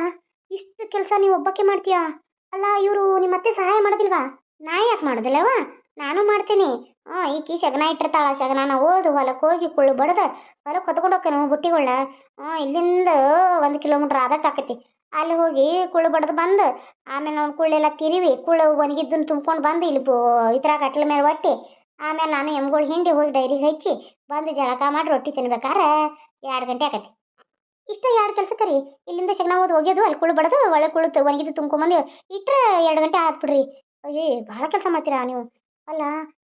ಇಷ್ಟು ಕೆಲಸ ನೀವು ಒಬ್ಬಕ್ಕೆ ಮಾಡ್ತೀಯಾ? ಅಲ್ಲ, ಇವರು ನಿಮ್ಮ ಅತ್ತೆ ಸಹಾಯ ಮಾಡೋದಿಲ್ವಾ? ನಾ ಯಾಕೆ ಮಾಡೋದಿಲ್ಲವಾ? ನಾನು ಮಾಡ್ತೀನಿ. ಹಾಂ ಈಕಿ ಶಗನ ಇಟ್ಟಿರ್ತಾಳ ಶಗನ ಓದು ಹೊಲಕ್ಕೆ ಹೋಗಿ ಕುಳ್ಳು ಬಡದ ಹೊಲಕ್ಕೆ ಹೊತ್ಕೊಂಡು ಹೋಗ್ತಾನೆ ಬುಟ್ಟಿಗಳನ್ನ ಹಾಂ ಇಲ್ಲಿಂದ ಒಂದು ಕಿಲೋಮೀಟ್ರ್ ಆದಕ್ಕೆ ಆಕೈತಿ. ಅಲ್ಲಿ ಹೋಗಿ ಕುಳ್ಳು ಬಡ್ದು ಬಂದು, ಆಮೇಲೆ ಅವ್ನು ಕುಳ್ಳೆಲ್ಲ ತಿರಿವಿ, ಕುಳ್ಳು ಒಣಗಿದ್ದನ್ನು ತುಂಬ್ಕೊಂಡು ಬಂದು, ಇಲ್ಲಿ ಬೋ, ಇದ್ರಾಗ ಕಟ್ಲ ಮೇಲೆ ಒಟ್ಟಿ. ಆಮೇಲೆ ನಾನು ಎಮ್ಗಳು ಹಿಂಡಿ ಹೋಗಿ ಡೈರಿಗೆ ಹಚ್ಚಿ ಬಂದು ಜಳಕ ಮಾಡಿ ರೊಟ್ಟಿ ತಿನ್ಬೇಕಾದ್ರೆ ಎರಡು ಗಂಟೆ ಆಗತ್ತೆ ಇಷ್ಟ ಎರಡು ಕೆಲಸಕ್ಕೆ ರೀ. ಇಲ್ಲಿಂದ ಶಗ್ನ ಓದಿ ಒಗೆದು ಅಲ್ಲಿ ಕುಳು ಬಡದು, ಒಳ್ಳೆ ಕುಳು ತ- ಒಣಗಿದ್ದು ತುಂಬ್ಕೊಂಬಂದು ಇಟ್ಟರೆ ಎರಡು ಗಂಟೆ ಬಿಡ್ರಿ ಅಯ್ಯೋ ಭಾಳ ಕೆಲಸ ಮಾಡ್ತೀರಾ ನೀವು? ಅಲ್ಲ,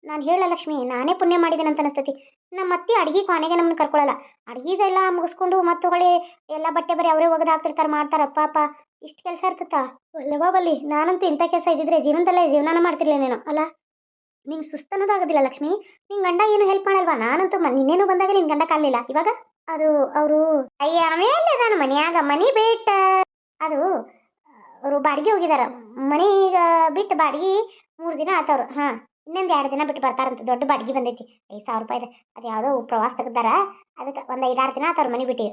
ನಾನು ಹೇಳ ಲಕ್ಷ್ಮಿ, ನಾನೇ ಪುಣ್ಯ ಮಾಡಿದ್ದೇನೆ ಅಂತ ಅನಿಸ್ತೈತಿ. ನಮ್ಮ ಅತ್ತೆ ಅಡುಗೆ ಕೊನೆಗೆ ನಮ್ಮನ್ನು ಕರ್ಕೊಳ್ಳಲ್ಲ ಅಡ್ಗಿದೆಲ್ಲ ಮುಗಿಸ್ಕೊಂಡು ಮತ್ತೆ ಹೊಳ್ಳಿ ಎಲ್ಲ ಬಟ್ಟೆ ಬರೀ ಅವರೇ ಒಗೆದು ಹಾಕ್ತಿರ್ತಾರೆ, ಮಾಡ್ತಾರ ಪಾಪ ಇಷ್ಟು ಕೆಲಸ ಇರ್ತತ್ತ? ಅಲ್ಲವಾ ಬಲ್ಲಿ, ನಾನಂತೂ ಇಂಥ ಕೆಲಸ ಇದ್ದಿದ್ರೆ ಜೀವನದಲ್ಲೇ ಜೀವನಾನ ಮಾಡ್ತಿರ್ಲಿಲ್ಲ ನೀನು, ಅಲ್ಲ? ನಿಂಗೆ ಸುಸ್ತನದಾಗೋದಿಲ್ಲ ಲಕ್ಷ್ಮಿ. ನಿನ್ ಗಂಡ ಏನು ಹೆಲ್ಪ್ ಮಾಡಲ್ವಾ? ನಾನಂತೂ ನಿನ್ನೇನು ಬಂದಾಗ ನಿನ್ ಗಂಡ ಕಾಲಿಲ್ಲ ಇವಾಗ ಅದು ಅವರು ಅಯ್ಯ ಆಮೇಲೆ ನಾನು ಮನೆಯಾಗ, ಮನಿ ಬಿಟ್ಟ ಅದು, ಅವರು ಬಾಡಿಗೆ ಹೋಗಿದಾರ. ಈಗ ಬಿಟ್ಟು ಬಾಡಿಗೆ ಮೂರು ದಿನ ಆತವ್ರು. ಹಾಂ, ಇನ್ನೊಂದು ಎರಡು ದಿನ ಬಿಟ್ಟು ಬರ್ತಾರಂತ. ದೊಡ್ಡ ಬಾಡಿಗೆ ಬಂದೈತಿ. ಐದು ಸಾವಿರ ರೂಪಾಯಿದು ಅದು ಯಾವುದೋ ಪ್ರವಾಸ ತೆಗ್ದಾರ. ಅದಕ್ಕೆ ಒಂದು ಐದಾರು ದಿನ ಆತವ್ರು ಮನೆ ಬಿಟ್ಟು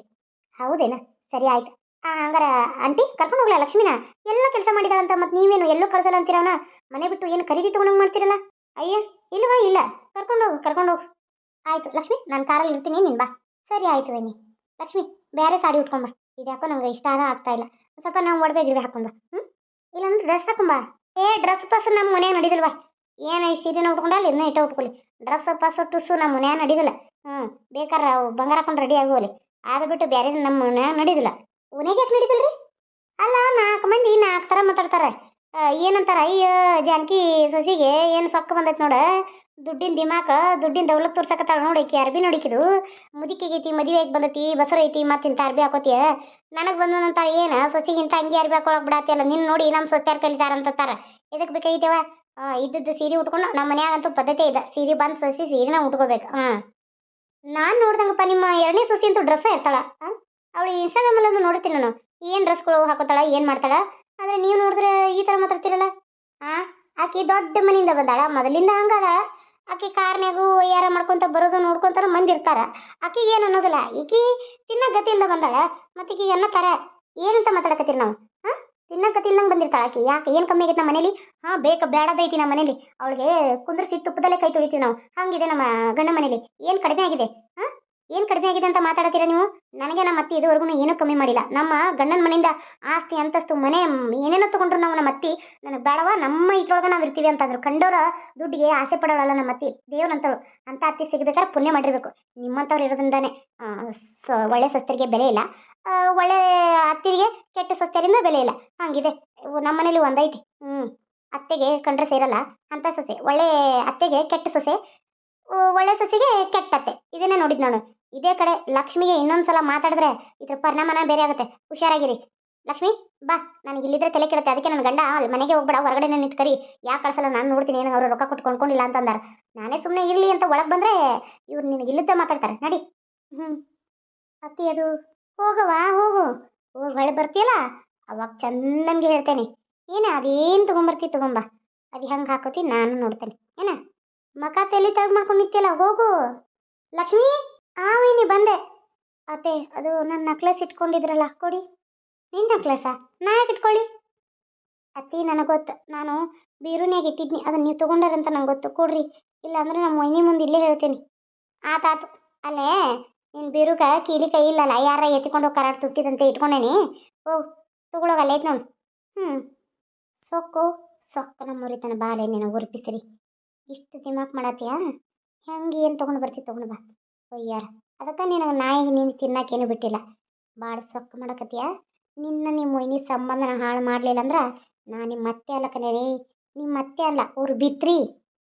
ಹೌದೇನ? ಸರಿ ಆಯ್ತು. ಹಂಗಾರ ಆಂಟಿ ಕರ್ಕೊಂಡು ಹೋಗ್ಲಾ ಲಕ್ಷ್ಮಿನ? ಎಲ್ಲ ಕೆಲಸ ಮಾಡಿದಾಳಂತ ಮತ್ತೆ ನೀವೇನು ಎಲ್ಲೂ ಕಳ್ಸಲ್ಲ ಅಂತೀರವನ? ಮನೆ ಬಿಟ್ಟು ಏನು ಖರೀದಿ ತೊಗೊಂಡಂಗೆ ಮಾಡ್ತೀರಲ್ಲ? ಅಯ್ಯ, ಇಲ್ವಾ, ಇಲ್ಲ. ಕರ್ಕೊಂಡು ಹೋಗು ಕರ್ಕೊಂಡು ಹೋಗು. ಆಯ್ತು, ಲಕ್ಷ್ಮಿ, ನಾನು ಕಾರಲ್ಲಿ ಇರ್ತೀನಿ, ನೀನು ಬಾ. ಸರಿ ಆಯ್ತು ಬನ್ನಿ ಲಕ್ಷ್ಮಿ, ಬೇರೆ ಸಾಡಿ ಉಟ್ಕೊಂಬ ಇದು ಯಾಕೋ ನಂಗೆ ಇಷ್ಟ ಆಗ್ತಾ ಇಲ್ಲ. ಸ್ವಲ್ಪ ನಾವು ಒಡವೆ ಗಿಡವೆ ಹಾಕೊಂಬ ಹ್ಞೂ ಇಲ್ಲಾಂದ್ರೆ ಡ್ರೆಸ್ ಹಾಕೊಂಬ ಏ ಡ್ರೆಸ್ ಪಸ್ ನಮ್ಮ ಮನೆ ನಡೀದಿಲ್ವಾ? ಏನು ಈ ಸೀರೆನ ಉಟ್ಕೊಂಡಲ್ಲ ಇದನ್ನ ಇಟ್ಟ ಉಟ್ಕೊಳ್ಳಿ ಡ್ರೆಸ್ ಪಸ್ ಟುಸ್ಸು ನಮ್ಮ ಮನೆ ನಡೀದಿಲ್ಲ. ಹ್ಞೂ ಬೇಕಾರ ಅವು ಬಂಗಾರ ಹಾಕೊಂಡು ರೆಡಿ ಆಗೋಲಿ ಅದು ಬಿಟ್ಟು ಬೇರೆ ನಮ್ಮ ಮನೆ ನಡೀದಿಲ್ಲ. ಉನೆಗೆ ಯಾಕೆ ನಡೀದಿಲ್ರಿ? ಅಲ್ಲ, ನಾಲ್ಕು ಮಂದಿ ನಾಲ್ಕು ಥರ ಮಾತಾಡ್ತಾರೆ. ಏನಂತಾರ, ಅಯ್ಯ, ಜಾನಕಿ ಸೊಸಿಗೆ ಏನು ಸೊಕ್ಕ ಬಂದೈತೆ ನೋಡ. ದುಡ್ಡಿನ ದಿಮಾಕ, ದುಡ್ಡಿನ ದೌಲತ್ ತೋರ್ಸಕತ್ತಾಳ ನೋಡಿ ಈಕಿ ಅರ್ಬಿ ನೋಡಿಕಿದು. ಮುದಿಕೆಗೈತಿ ಮದುವೆ ಆಗಿ ಬಂದೈತಿ, ಬಸರ ಐತಿ ಮತ್ತೆ ಇಂಥ ಅರ್ಬಿ ಹಾಕೋತಿಯ. ನನಗೆ ಬಂದಂತ ಏನು ಸೊಸಿಗಿಂತ ಅಂಗಿ ಅರ್ಬಿ ಹಾಕೊಳಕ್ ಬಿಡತ್ತಿಯಲ್ಲ ನಿನ್ನ ನೋಡಿ ನಮ್ಮ ಸೊಸ್ಯಾರು ಕಲಿತಾರ ಅಂತಾರ ಎದಕ್ಕೆ ಬೇಕಾಗಿತ್ತವ ಇದ್ದದ್ದು ಸೀರೆ ಉಟ್ಕೊಂಡು ನಮ್ಮ ಮನ್ಯಾಗಂತೂ ಪದ್ಧತಿ ಇದೆ. ಸೀರೆ ಬಂದು ಸೊಸಿ, ಸೀರೆನ ಉಟ್ಕೋಬೇಕು. ಹಾಂ. ನಾನು ನೋಡ್ದಂಗಪ್ಪ, ನಿಮ್ಮ ಎರಡನೇ ಸೊಸಿ ಅಂತೂ ಡ್ರೆಸ್ಸೇ ಇರ್ತಾಳ. ಅವಳು ಅವಳು ಇನ್ಸ್ಟಾಗ್ರಾಮಲ್ಲಿ ನೋಡ್ತೀನಿ ನಾನು. ಏನು ಡ್ರೆಸ್ಗಳು ಹಾಕೋತಾಳ, ಏನು ಮಾಡ್ತಾಳ? ಆದರೆ ನೀವು ನೋಡಿದ್ರೆ ಈ ಥರ ಮಾತಾಡ್ತಿರಲ್ಲ? ಹಾಂ ಆಕಿ ದೊಡ್ಡ ಮನೆಯಿಂದ ಬಂದಾಳ, ಮೊದಲಿಂದ ಹಂಗ ಅದಾಳ. ಆಕಿ ಕಾರ್ನ್ಯಾಗು ಯಾರ ಮಾಡ್ಕೊಂತ ಬರೋದು ನೋಡ್ಕೊಂತಾರ ಮಂದಿ ಇರ್ತಾರ. ಆಕಿ ಏನು ಅನ್ನೋದಿಲ್ಲ. ಈಕಿ ತಿನ್ನ ಗತಿಯಿಂದ ಬಂದಾಳ, ಮತ್ತೆ ಈಕಿಗೆ ತರ ಏನಂತ ಮಾತಾಡಕತ್ತೀರಿ ನಾವು? ಹಾಂ ತಿನ್ನ ಗತಿ ಇಲ್ದಂಗೆ ಬಂದಿರ್ತಾಳ ಆಕಿ. ಯಾಕೆ ಏನು ಕಮ್ಮಿ ಆಗೈತೆ ನಮ್ಮ ಮನೇಲಿ? ಹಾಂ, ಬೇಕ ಬೇಡದೈತಿ ನಮ್ಮ ಮನೇಲಿ. ಅವಳಿಗೆ ಕುಂದ್ರಿಸಿ ತುಪ್ಪದಲ್ಲೇ ಕೈ ತೊಳಿತೀವಿ ನಾವು. ಹಂಗಿದೆ ನಮ್ಮ ಗಂಡ ಮನೇಲಿ. ಏನು ಕಡಿಮೆ ಆಗಿದೆ? ಹಾಂ ಏನು ಕಡಿಮೆ ಆಗಿದೆ ಅಂತ ಮಾತಾಡ್ತೀರಾ ನೀವು? ನನಗೆ ನಮ್ಮ ಅತ್ತಿ ಇದುವರೆಗೂ ಏನೂ ಕಮ್ಮಿ ಮಾಡಿಲ್ಲ. ನಮ್ಮ ಗಂಡನ ಮನೆಯಿಂದ ಆಸ್ತಿ, ಅಂತಸ್ತು, ಮನೆ ಏನೇನೋ ತಗೊಂಡ್ರು ನಾವು ನಮ್ಮ ಅತ್ತಿ. ನನಗೆ ಬೇಡವ? ನಮ್ಮ ಇದ್ರೊಳಗೆ ನಾವು ಇರ್ತೀವಿ ಅಂತಂದ್ರು. ಕಂಡೋರ ದುಡ್ಡಿಗೆ ಆಸೆ ಪಡೋಳಲ್ಲ ನಮ್ಮ ಅತ್ತಿ. ದೇವ್ರಂತವ್ರು ಅಂತ ಅತ್ತಿ ಸಿಗ್ಬೇಕಾದ್ರೆ ಪುಣ್ಯ ಮಾಡಿರ್ಬೇಕು. ನಿಮ್ಮಂಥವ್ರು ಇರೋದ್ರಿಂದಾನೆ ಒಳ್ಳೆ ಸಸ್ತರಿಗೆ ಬೆಲೆ ಇಲ್ಲ. ಒಳ್ಳೆ ಅತ್ತಿಗೆ ಕೆಟ್ಟ ಸಸ್ತರಿಂದ ಬೆಲೆ ಇಲ್ಲ. ಹಂಗಿದೆ. ನಮ್ಮ ಮನೇಲಿ ಒಂದೈತಿ. ಹ್ಞೂ ಅತ್ತೆಗೆ ಕಂಡ್ರೆ ಸೇರಲ್ಲ. ಅಂತ ಸೊಸೆ. ಒಳ್ಳೆ ಅತ್ತೆಗೆ ಕೆಟ್ಟ ಸೊಸೆ. ಒಳ್ಳೆ ಸೊಸೆಗೆ ಕೆಟ್ಟ ಅತ್ತೆ. ಇದನ್ನೇ ನೋಡಿದ್ ನಾನು. ಇದೇ ಕಡೆ ಲಕ್ಷ್ಮಿಗೆ ಇನ್ನೊಂದ್ಸಲ ಮಾತಾಡಿದ್ರೆ ಇದ್ರ ಪರಿಣಾಮನ ಬೇರೆ ಆಗುತ್ತೆ. ಹುಷಾರಾಗಿರಿ. ಲಕ್ಷ್ಮಿ, ಬಾ. ನನಗೆ ಇಲ್ಲಿದ್ರೆ ತಲೆ ಕೆಡುತ್ತೆ. ಅದಕ್ಕೆ ನನ್ನ ಗಂಡ ಅಲ್ಲಿ ಮನೆಗೆ ಹೋಗ್ಬೇಡ. ಹೊರಗಡೆ ನಿಂತು ಕರಿ ಯಾಕೆ ಕಳ್ಸಲ್ಲ? ನಾನು ನೋಡ್ತೀನಿ. ಏನೋ ಅವರು ರೊಕ್ಕ ಕೊಟ್ಟು ಕೊಂಡ್ಕೊಂಡಿಲ್ಲ ಅಂತಂದಾರ. ನಾನೇ ಸುಮ್ಮನೆ ಇರಲಿ ಅಂತ ಒಳಗೆ ಬಂದರೆ ಇವ್ರು ನಿನಗೆ ಇಲ್ಲಿದ್ದ ಮಾತಾಡ್ತಾರೆ. ನಡಿ. ಹ್ಞೂ ಅತ್ತಿ, ಅದು ಹೋಗವಾ ಹೋಗು. ಹೋಗಿ ಹೊಳೆ ಬರ್ತೀಯಲ್ಲ? ಅವಾಗ ಚಂದಂಗೆ ಹೇಳ್ತೇನೆ. ಏನ? ಅದೇನು ತೊಗೊಂಬರ್ತಿ ತೊಗೊಂಬ. ಅದು ಹೆಂಗೆ ಹಾಕೋತಿ ನಾನು ನೋಡ್ತೇನೆ. ಏನ? ಮಕ ತಲೆ ತಗ್ ಮಾಡ್ಕೊಂಡು ನಿಂತಿಯಲ್ಲ? ಹೋಗು. ಲಕ್ಷ್ಮಿ? ಆ ವೈನಿ ಬಂದೆ. ಅತ್ತೆ, ಅದು ನನ್ನ ನಕ್ಲೆಸ್ ಇಟ್ಕೊಂಡಿದ್ರಲ್ಲ, ಕೊಡಿ. ನಿನ್ನ ನಕ್ಲೆಸ್ಸಾ ನಾ ಯಾಕೆ ಇಟ್ಕೊಳ್ಳಿ? ಅತ್ತಿ, ನನಗೆ ಗೊತ್ತು. ನಾನು ಬೀರುನ್ಯಾಗ ಇಟ್ಟಿದ್ನಿ. ಅದನ್ನ ನೀವು ತಗೊಂಡಾರಂತ ನಂಗೆ ಗೊತ್ತು. ಕೊಡ್ರಿ. ಇಲ್ಲಾಂದ್ರೆ ನಮ್ಮ ಮೊಯ್ನಿ ಮುಂದೆ ಇಲ್ಲೇ ಹೇಳ್ತೀನಿ. ಆತಾತು. ಅಲ್ಲೇ ನಿನ್ನ ಬೀರುಗ ಕೀಲಿ ಕೈ ಇಲ್ಲಲ್ಲ, ಯಾರ ಎತ್ಕೊಂಡು ಕರಾಟ್ ತುಟ್ಟಿದಂತೆ ಇಟ್ಕೊಂಡೇನಿ? ಓ, ತಗೊಳಗ ಅಲ್ಲೇ ನೋಡು ಹ್ಞೂ ಸೊಕ್ಕು ನಮ್ಮ ಮುರಿತನ ಬಾಲೆ ನಿನ್ನ ಉರುಪಿಸಿರಿ. ಇಷ್ಟು ದಿಮಾಕ್ ಮಾಡತ್ತೀಯಾ? ಹೆಂಗೆ ಏನು ತೊಗೊಂಡು ಬರ್ತಿ, ತೊಗೊಂಡು ಬಾ. ಒಯ್ಯಾರ ಅದಕ್ಕೆ ನಿನಗೆ ನಾಯಿಗೆ ನೀನು ತಿನ್ನಕ್ಕೇನು ಬಿಟ್ಟಿಲ್ಲ. ಭಾಳ ಸೊಕ್ಕ ಮಾಡಕತ್ತೀಯ? ನಿನ್ನ ನಿಮ್ಮ ಮೊಯ್ನಿ ಸಂಬಂಧನ ಹಾಳು ಮಾಡಲಿಲ್ಲ ಅಂದ್ರೆ ನಾ ನಿಮ್ಮ ಅತ್ತೆ ಅಲ್ಲ ಕಣೇ ನಿಮ್ಮ ಅತ್ತೆ ಅಲ್ಲ, ಅವ್ರು ಬಿತ್ರಿ.